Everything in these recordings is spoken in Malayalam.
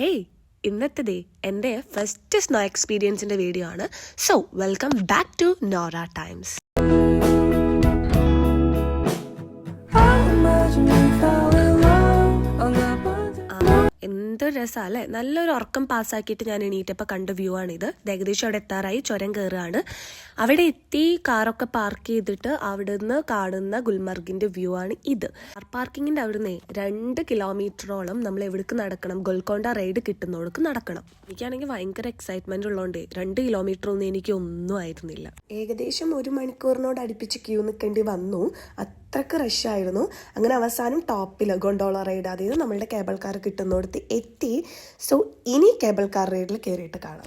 ഹേയ് ഇന്നത്തെ ഡേ എന്റെ ഫസ്റ്റ് സ്നോ എക്സ്പീരിയൻസിന്റെ വീഡിയോ ആണ്. So welcome back to Nora times എന്തൊരു രസമാണ് അല്ലേ നല്ലൊരു ഉറക്കം പാസ്സാക്കിയിട്ട് ഞാൻ എണീറ്റപ്പോൾ കണ്ട വ്യൂ ആണ് ഇത് ഏകദേശം അവിടെ എത്താറായി. ചുരം കയറുകയാണ് അവിടെ എത്തി കാറൊക്കെ പാർക്ക് ചെയ്തിട്ട് അവിടുന്ന് കാണുന്ന ഗുൽമർഗിന്റെ വ്യൂ ആണ് ഇത്. കാർ പാർക്കിങ്ങിന്റെ അവിടുന്ന് രണ്ട് കിലോമീറ്ററോളം നമ്മൾ എവിടേക്ക് നടക്കണം ഗോൽക്കൊണ്ട റൈഡ് കിട്ടുന്നവർക്ക് നടക്കണം. എനിക്കാണെങ്കിൽ ഭയങ്കര എക്സൈറ്റ്മെന്റ് ഉള്ളതുകൊണ്ട് രണ്ട് കിലോമീറ്റർ ഒന്നും എനിക്ക് ഒന്നും ആയിരുന്നില്ല. ഏകദേശം ഒരു മണിക്കൂറിനോട് അടുപ്പിച്ച് ക്യൂ നിൽക്കേണ്ടി വന്നു. അത്രയ്ക്ക് റഷായിരുന്നു അങ്ങനെ അവസാനം ടോപ്പിൽ ഗൊണ്ടോള റൈഡ് അതായത് നമ്മളുടെ കേബിൾ കാർ കിട്ടുന്നിടത്ത് എത്തി. സോ ഇനി കേബിൾ കാർ റൈഡിൽ കയറിയിട്ട് കാണാം.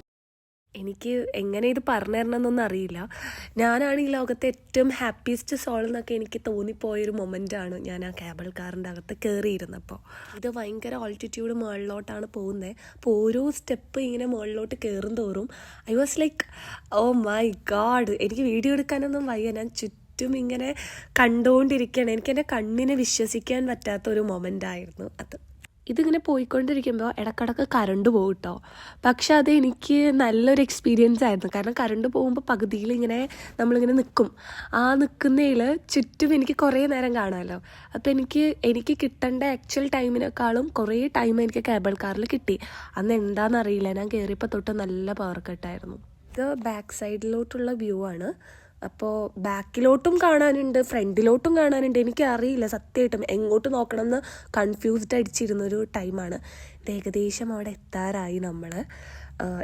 എനിക്ക് എങ്ങനെ ഇത് പറഞ്ഞു തരണമെന്നൊന്നും അറിയില്ല. ഞാനാണ് ഈ ലോകത്തെ ഏറ്റവും ഹാപ്പിയസ്റ്റ് സോൾ എന്നൊക്കെ എനിക്ക് തോന്നിപ്പോയൊരു മൊമെന്റാണ് ഞാൻ ആ കേബിൾ കാറിന്റെ അകത്ത് കയറിയിരുന്നപ്പോൾ ഇത് ഭയങ്കര ഓൾട്ടിറ്റ്യൂഡ് മുകളിലോട്ടാണ് പോകുന്നത് അപ്പോൾ ഓരോ സ്റ്റെപ്പ് ഇങ്ങനെ മുകളിലോട്ട് കയറും തോറും I was like oh my god എനിക്ക് വീഡിയോ എടുക്കാനൊന്നും വയ്യ. ഞാൻ ചുറ്റും ഇങ്ങനെ കണ്ടുകൊണ്ടിരിക്കുകയാണ് എനിക്ക് എന്റെ കണ്ണിനെ വിശ്വസിക്കാൻ പറ്റാത്ത ഒരു മൊമെന്റ് ആയിരുന്നു അത്. ഇതിങ്ങനെ പോയിക്കൊണ്ടിരിക്കുമ്പോൾ ഇടക്കിടക്ക് കറണ്ട് പോകും കേട്ടോ പക്ഷെ അത് എനിക്ക് നല്ലൊരു എക്സ്പീരിയൻസ് ആയിരുന്നു. കാരണം കറണ്ട് പോകുമ്പോൾ പകുതിയിൽ ഇങ്ങനെ നമ്മളിങ്ങനെ നിൽക്കും ആ നിൽക്കുന്നതിൽ ചുറ്റും എനിക്ക് കുറേ നേരം കാണാമല്ലോ അപ്പോൾ എനിക്ക് എനിക്ക് കിട്ടേണ്ട ആക്ച്വൽ ടൈമിനേക്കാളും കുറേ ടൈം എനിക്ക് കേബിൾ കാറിൽ കിട്ടി. അന്ന് എന്താണെന്നറിയില്ല ഞാൻ കയറിയപ്പോൾ തൊട്ട് നല്ല പവർ കട്ടായിരുന്നു ഇത് ബാക്ക് സൈഡിലോട്ടുള്ള വ്യൂ ആണ്. അപ്പോൾ ബാക്കിലോട്ടും കാണാനുണ്ട് ഫ്രണ്ടിലോട്ടും കാണാനുണ്ട്. എനിക്കറിയില്ല സത്യമായിട്ടും. എങ്ങോട്ട് നോക്കണം എന്ന് കൺഫ്യൂസ്ഡ് അടിച്ചിരുന്നൊരു ടൈമാണ് ഏകദേശം അവിടെ എത്താറായി നമ്മൾ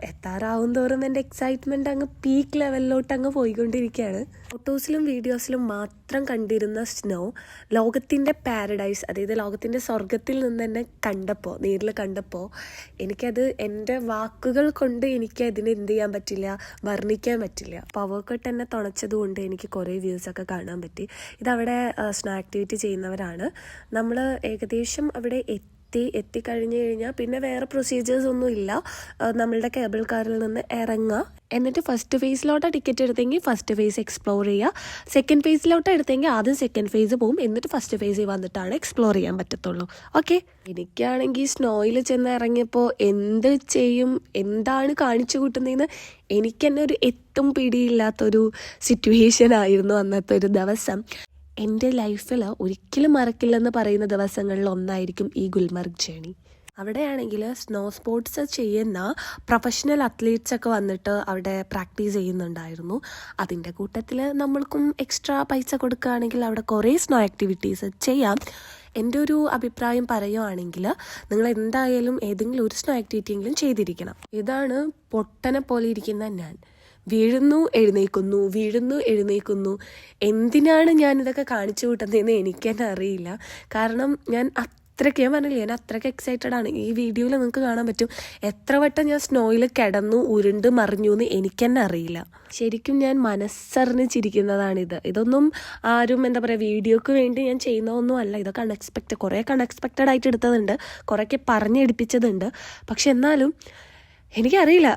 എത്താറാവും തോറും എന്റെ എക്സൈറ്റ്മെന്റ് അങ്ങ് പീക്ക് ലെവലിലോട്ട് അങ്ങ് പോയിക്കൊണ്ടിരിക്കുകയാണ് ഫോട്ടോസിലും വീഡിയോസിലും മാത്രം കണ്ടിരുന്ന സ്നോ ലോകത്തിന്റെ പാരഡൈസ് അതായത് ലോകത്തിന്റെ സ്വർഗത്തിൽ നിന്ന് തന്നെ കണ്ടപ്പോൾ നേരിൽ കണ്ടപ്പോൾ എനിക്കത് എന്റെ വാക്കുകൾ കൊണ്ട് എനിക്ക് അതിന് എന്ത് ചെയ്യാൻ പറ്റില്ല വർണിക്കാൻ പറ്റില്ല. പവർ കട്ട് എന്നെ തുണച്ചതുകൊണ്ട് എനിക്ക് കുറേ വ്യൂസൊക്കെ കാണാൻ പറ്റി. ഇതവിടെ സ്നോ ആക്ടിവിറ്റി ചെയ്യുന്നവരാണ്. നമ്മൾ ഏകദേശം അവിടെ എത്തി എത്തി എത്തിക്കഴിഞ്ഞ് കഴിഞ്ഞാൽ പിന്നെ വേറെ പ്രൊസീജിയേഴ്സ് ഒന്നും ഇല്ല. നമ്മളുടെ കേബിൾ കാറിൽ നിന്ന് ഇറങ്ങുക എന്നിട്ട് ഫസ്റ്റ് ഫേസിലോട്ട് ടിക്കറ്റ് എടുത്തെങ്കിൽ ഫസ്റ്റ് ഫേസ് എക്സ്പ്ലോർ ചെയ്യുക സെക്കൻഡ് ഫേസിലോട്ട് എടുത്തെങ്കിൽ ആദ്യം സെക്കൻഡ് ഫേസ് പോകും എന്നിട്ട് ഫസ്റ്റ് ഫേസിൽ വന്നിട്ടാണ് എക്സ്പ്ലോർ ചെയ്യാൻ പറ്റത്തുള്ളൂ. ഓക്കെ എനിക്കാണെങ്കിൽ സ്നോയിൽ ചെന്ന് ഇറങ്ങിയപ്പോൾ എന്ത് ചെയ്യും എന്താണ് കാണിച്ചു കൂട്ടുന്നതെന്ന് എനിക്ക് തന്നെ ഒരു എത്തും പിടിയില്ലാത്തൊരു സിറ്റുവേഷൻ ആയിരുന്നു അന്നത്തെ ഒരു ദിവസം. എന്റെ ലൈഫിൽ ഒരിക്കലും മറക്കില്ലെന്ന് പറയുന്ന ദിവസങ്ങളിൽ ഒന്നായിരിക്കും ഈ ഗുൽമർഗ് ജേണി. അവിടെയാണെങ്കിൽ സ്നോ സ്പോർട്സ് ചെയ്യുന്ന പ്രൊഫഷണൽ അത്ലീറ്റ്സ് ഒക്കെ വന്നിട്ട് അവിടെ പ്രാക്ടീസ് ചെയ്യുന്നുണ്ടായിരുന്നു. അതിന്റെ കൂട്ടത്തിൽ നമ്മൾക്കും എക്സ്ട്രാ പൈസ കൊടുക്കുകയാണെങ്കിൽ അവിടെ കുറേ സ്നോ ആക്ടിവിറ്റീസ് ചെയ്യാം. എന്റെ ഒരു അഭിപ്രായം പറയുവാണെങ്കിൽ നിങ്ങൾ എന്തായാലും ഏതെങ്കിലും ഒരു സ്നോ ആക്ടിവിറ്റിയെങ്കിലും ചെയ്തിരിക്കണം. ഇതാണ് പൊട്ടനെ പോലെ ഇരിക്കുന്ന ഞാൻ. വീഴുന്നു എഴുന്നേൽക്കുന്നു വീഴുന്നു എഴുന്നേൽക്കുന്നു. എന്തിനാണ് ഞാൻ ഇതൊക്കെ കാണിച്ചു കൂട്ടുന്നതെന്ന് എനിക്ക് തന്നെ അറിയില്ല. കാരണം ഞാൻ അത്രയ്ക്ക് ഞാൻ പറഞ്ഞില്ലേ ഞാൻ അത്രയ്ക്ക് എക്സൈറ്റഡ് ആണ്. ഈ വീഡിയോയിൽ നിങ്ങൾക്ക് കാണാൻ പറ്റും എത്ര വട്ടം ഞാൻ സ്നോയിൽ കിടന്നു ഉരുണ്ട് മറിഞ്ഞു എന്ന് എനിക്ക് തന്നെ അറിയില്ല. ശരിക്കും ഞാൻ മനസ്സറിഞ്ഞ് ചിരിക്കുന്നതാണിത്. ഇതൊന്നും ആരും എന്താ പറയുക വീഡിയോക്ക് വേണ്ടി ഞാൻ ചെയ്യുന്നതൊന്നും അല്ല. ഇതൊക്കെ അൺഎക്സ്പെക്റ്റഡ് കുറേയൊക്കെ അൺഎക്സ്പെക്റ്റഡ് ആയിട്ട് എടുത്തതുണ്ട് കുറേയൊക്കെ പറഞ്ഞെടുപ്പിച്ചതുണ്ട് പക്ഷെ എന്നാലും എനിക്കറിയില്ല.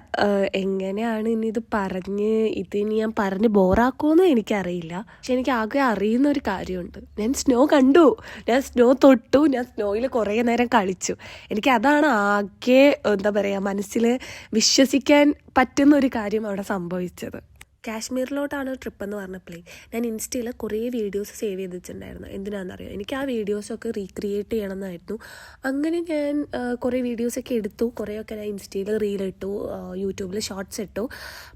എങ്ങനെയാണ് ഇനി ഇത് പറഞ്ഞ് ഇത് ഇനി ഞാൻ പറഞ്ഞ് ബോറാക്കുമെന്ന് എനിക്കറിയില്ല. പക്ഷെ എനിക്ക് ആകെ അറിയുന്ന ഒരു കാര്യമുണ്ട്. ഞാൻ സ്നോ കണ്ടു. ഞാൻ സ്നോ തൊട്ടു. ഞാൻ സ്നോയിൽ കുറേ നേരം കളിച്ചു. എനിക്ക് അതാണ് ആകെ എന്താ പറയുക മനസ്സിൽ വിശ്വസിക്കാൻ പറ്റുന്ന ഒരു കാര്യം അവിടെ സംഭവിച്ചത്. കാശ്മീരിലോട്ടാണ് ട്രിപ്പ് എന്ന് പറഞ്ഞപ്പോഴേ ഞാൻ ഇൻസ്റ്റയിൽ കുറേ വീഡിയോസ് സേവ് ചെയ്ത് വെച്ചിട്ടുണ്ടായിരുന്നു എന്തിനാണെന്നറിയോ? എനിക്ക് ആ വീഡിയോസൊക്കെ റീക്രിയേറ്റ് ചെയ്യണമെന്നായിരുന്നു. അങ്ങനെ ഞാൻ കുറേ വീഡിയോസൊക്കെ എടുത്തു. കുറേയൊക്കെ ഞാൻ ഇൻസ്റ്റയിൽ ഇട്ടു യൂട്യൂബിൽ ഷോർട്സ് ഇട്ടു.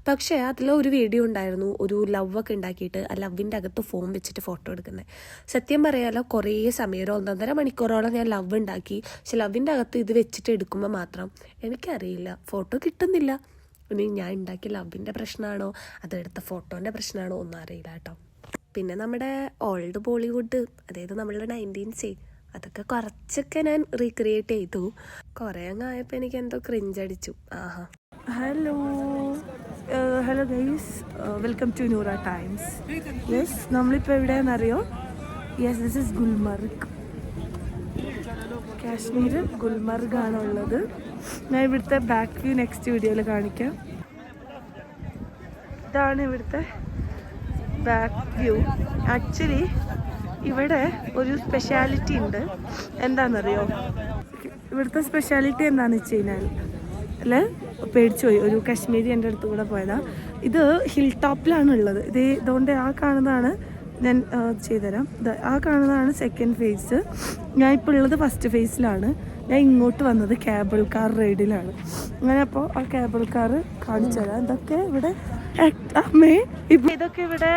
പക്ഷേ അതിലൊരു വീഡിയോ ഉണ്ടായിരുന്നു. ഒരു ലവ് ഒക്കെ ഉണ്ടാക്കിയിട്ട് ആ ലവിന്റെ അകത്ത് ഫോം വെച്ചിട്ട് ഫോട്ടോ എടുക്കുന്നത് സത്യം പറയാലോ കുറേ സമയം ഒന്നൊന്നര മണിക്കൂറോളം ഞാൻ ലവ് ഉണ്ടാക്കി. പക്ഷെ ലവിന്റെ അകത്ത് ഇത് വെച്ചിട്ട് എടുക്കുമ്പോൾ മാത്രം എനിക്കറിയില്ല. ഫോട്ടോ കിട്ടുന്നില്ല. ഇനി ഞാൻ ഉണ്ടാക്കിയ ലവിന്റെ പ്രശ്നമാണോ? അതെടുത്ത ഫോട്ടോന്റെ പ്രശ്നമാണോ? ഒന്നും അറിയില്ല കേട്ടോ. പിന്നെ നമ്മുടെ ഓൾഡ് ബോളിവുഡ് അതായത് നമ്മളുടെ നയന്റീൻസേ അതൊക്കെ കുറച്ചൊക്കെ ഞാൻ റീക്രിയേറ്റ് ചെയ്തു. കുറേ അങ്ങ് ആയപ്പോൾ എനിക്ക് എന്തോ ക്രിഞ്ചടിച്ചു ആഹാ. Hello hello guys welcome to Noora times yes നമ്മളിപ്പോൾ എവിടെയാണെന്നറിയോ? Yes this is Gulmarg Kashmir Gulmarg ആണുള്ളത്. ഞാൻ ഇവിടുത്തെ ബാക്ക് വ്യൂ നെക്സ്റ്റ് വീഡിയോയിൽ കാണിക്കാം. ഇതാണ് ഇവിടുത്തെ ബാക്ക് വ്യൂ ആക്ച്വലി ഇവിടെ ഒരു സ്പെഷ്യാലിറ്റി ഉണ്ട്. എന്താണെന്നറിയോ? ഇവിടുത്തെ സ്പെഷ്യാലിറ്റി എന്താണെന്ന് വെച്ച് കഴിഞ്ഞാൽ അല്ലേ? പേടിച്ചു പോയി. ഒരു കശ്മീരി എന്റെ അടുത്ത് കൂടെ പോയതാ. ഇത് ഹിൽ ടോപ്പിലാണ് ഉള്ളത്. ഇത് ഇതുകൊണ്ട് ആ കാണുന്നതാണ് ഞാൻ ചെയ്തുതരാം. ആ കാണുന്നതാണ് സെക്കൻഡ് ഫേസ് ഞാൻ ഇപ്പോൾ ഉള്ളത് ഫസ്റ്റ് ഫേസിലാണ് ഞാൻ ഇങ്ങോട്ട് വന്നത് കേബിൾ കാർ റൈഡിലാണ് അങ്ങനെ അപ്പോൾ ആ കേബിൾ കാർ കാണിച്ചു തരാം. ഇതൊക്കെ ഇവിടെ അമ്മേ ഇപ്പം ഇതൊക്കെ ഇവിടെ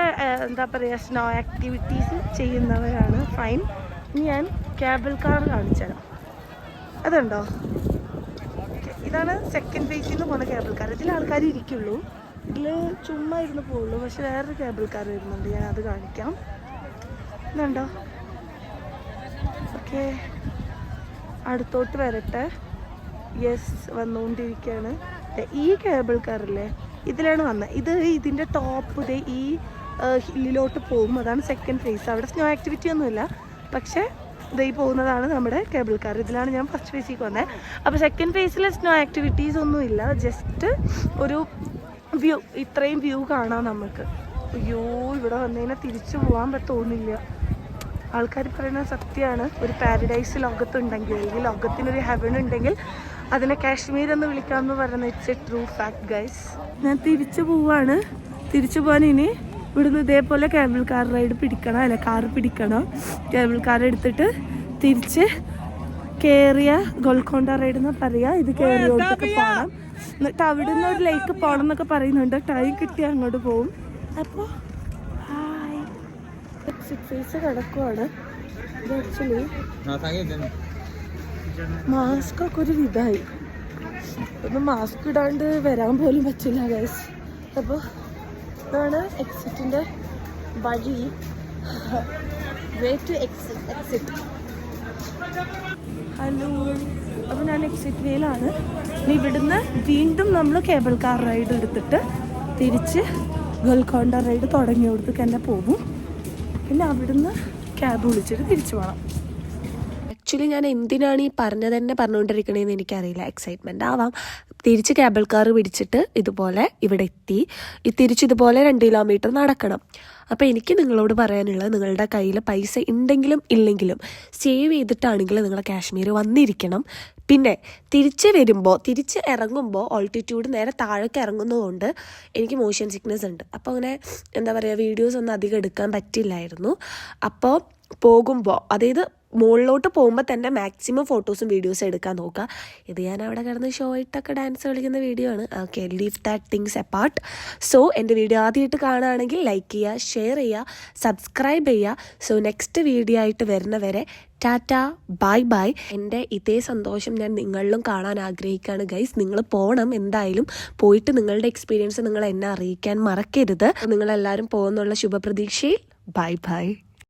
എന്താ പറയുക സ്നോ ആക്ടിവിറ്റീസ് ചെയ്യുന്നവരാണ്. ഫൈൻ ഞാൻ കേബിൾ കാർ കാണിച്ചു തരാം. അതുണ്ടോ? ഇതാണ് സെക്കൻഡ് ഫേസിൽ നിന്ന് പോകുന്ന കേബിൾ കാർ ഇതിൽ ആൾക്കാർ ഇരിക്കുള്ളൂ. ഇതിൽ ചുമ്മാ ഇരുന്ന് പോവുള്ളൂ. പക്ഷെ വേറൊരു കേബിൾ കാർ വരുന്നുണ്ട്. ഞാൻ അത് കാണിക്കാം. ഇതുണ്ടോ? ഓക്കെ അടുത്തോട്ട് വരട്ടെ. യെസ് വന്നുകൊണ്ടിരിക്കുകയാണ്. ഈ കേബിൾ കാറില്ലേ ഇതിലാണ് വന്നത് ഇത് ഇതിന്റെ ടോപ്പ് ഇത് ഈ ഹില്ലിലോട്ട് പോകും. അതാണ് സെക്കൻഡ് ഫേസ് അവിടെ സ്നോ ആക്ടിവിറ്റി ഒന്നുമില്ല. പക്ഷേ ഈ പോകുന്നതാണ് നമ്മുടെ കേബിൾ കാർ ഇതിലാണ് ഞാൻ ഫസ്റ്റ് ഫേസിലേക്ക് വന്നത് അപ്പോൾ സെക്കൻഡ് ഫേസിൽ സ്നോ ആക്ടിവിറ്റീസ് ഒന്നുമില്ല ജസ്റ്റ് ഒരു വ്യൂ ഇത്രയും വ്യൂ കാണാം നമുക്ക്. അയ്യോ ഇവിടെ വന്നതിനെ തിരിച്ചു പോകാൻ പറ്റുന്നില്ല ആൾക്കാർ പറയുന്നത് സത്യമാണ്. ഒരു പാരഡൈസ് ലോകത്തുണ്ടെങ്കിൽ അല്ലെങ്കിൽ ലോകത്തിനൊരു ഹെവൻ ഉണ്ടെങ്കിൽ അതിനെ കാശ്മീർ എന്ന് വിളിക്കാമെന്ന് പറയുന്നത് it's a true fact guys ഞാൻ തിരിച്ചു പോവാണ്. തിരിച്ചു പോകാൻ ഇനി ഇവിടുന്ന് ഇതേപോലെ കേബിൾ കാർ റൈഡ് പിടിക്കണം അല്ല കാർ പിടിക്കണം. കേബിൾ കാർ എടുത്തിട്ട് തിരിച്ച് കയറിയ ഗോൾക്കൊണ്ട റൈഡ് എന്ന് പറയാ. ഇത് കയറിയോട്ടൊക്കെ പോകണം എന്നിട്ട് അവിടെ നിന്ന് ഒരു ലേക്ക് പോകണം എന്നൊക്കെ പറയുന്നുണ്ട്. ടൈം കിട്ടിയാൽ അങ്ങോട്ട് പോകും അപ്പോൾ ഫേസ് കിടക്കുവാണ്. ഇത് ആക്ച്വലി മാസ്ക് ഒക്കെ ഒരു വിധായി ഒന്ന് മാസ്ക് ഇടാണ്ട് വരാൻ പോലും പറ്റില്ല ഗൈസ് അപ്പോൾ ഇതാണ് എക്സിറ്റിന്റെ വഴി. Way to exit exit hello അപ്പോൾ ഞാൻ എക്സിറ്റ് വേയിലാണ് ഇനി ഇവിടുന്ന് വീണ്ടും നമ്മൾ കേബിൾ കാർ റൈഡ് എടുത്തിട്ട് തിരിച്ച് ഗോൽക്കൊണ്ട റൈഡ് തുടങ്ങിയോടത്തേക്ക് തന്നെ പോകും. പിന്നെ അവിടുന്ന് ക്യാബ് വിളിച്ചിട്ട് തിരിച്ചു പോകണം ആക്ച്വലി ഞാൻ എന്തിനാണ് ഈ പറഞ്ഞത് തന്നെ പറഞ്ഞുകൊണ്ടിരിക്കണേന്ന് എനിക്കറിയില്ല. എക്സൈറ്റ്മെന്റ് ആവാം. തിരിച്ച് കേബിൾ കാർ പിടിച്ചിട്ട് ഇതുപോലെ ഇവിടെ എത്തി. തിരിച്ച് ഇതുപോലെ രണ്ട് കിലോമീറ്റർ നടക്കണം. അപ്പോൾ എനിക്ക് നിങ്ങളോട് പറയാനുള്ളത് നിങ്ങളുടെ കയ്യിൽ പൈസ ഉണ്ടെങ്കിലും ഇല്ലെങ്കിലും സേവ് ചെയ്തിട്ടാണെങ്കിലും നിങ്ങൾ കാശ്മീർ വന്നിരിക്കണം. പിന്നെ തിരിച്ച് വരുമ്പോൾ തിരിച്ച് ഇറങ്ങുമ്പോൾ ഓൾട്ടിറ്റ്യൂഡ് നേരെ താഴേക്ക് ഇറങ്ങുന്നതുകൊണ്ട് എനിക്ക് മോഷൻ സിക്നെസ് ഉണ്ട്. അപ്പോൾ അങ്ങനെ എന്താ പറയുക വീഡിയോസ് ഒന്നും അധികം എടുക്കാൻ പറ്റില്ലായിരുന്നു. അപ്പോൾ പോകുമ്പോൾ അതായത് മുകളിലോട്ട് പോകുമ്പോൾ തന്നെ മാക്സിമം ഫോട്ടോസും വീഡിയോസും എടുക്കാൻ നോക്കുക. ഇത് ഞാൻ അവിടെ കിടന്ന് ഷോ ഇട്ടൊക്കെ ഡാൻസ് കളിക്കുന്ന വീഡിയോ ആണ്. Okay leave that things apart so എന്റെ വീഡിയോ ആദ്യമായിട്ട് കാണുകയാണെങ്കിൽ ലൈക്ക് ചെയ്യുക ഷെയർ ചെയ്യുക സബ്സ്ക്രൈബ് ചെയ്യുക. സോ നെക്സ്റ്റ് വീഡിയോ ആയിട്ട് വരുന്നവരെ ടാറ്റ ബൈ ബൈ എന്റെ ഇതേ സന്തോഷം ഞാൻ നിങ്ങളിലും കാണാൻ ആഗ്രഹിക്കുകയാണ് ഗൈസ് നിങ്ങൾ പോകണം എന്തായാലും. പോയിട്ട് നിങ്ങളുടെ എക്സ്പീരിയൻസ് നിങ്ങൾ എന്നെ അറിയിക്കാൻ മറക്കരുത്. നിങ്ങളെല്ലാവരും പോകുന്നുള്ള ശുഭപ്രതീക്ഷയിൽ ബൈ ബൈ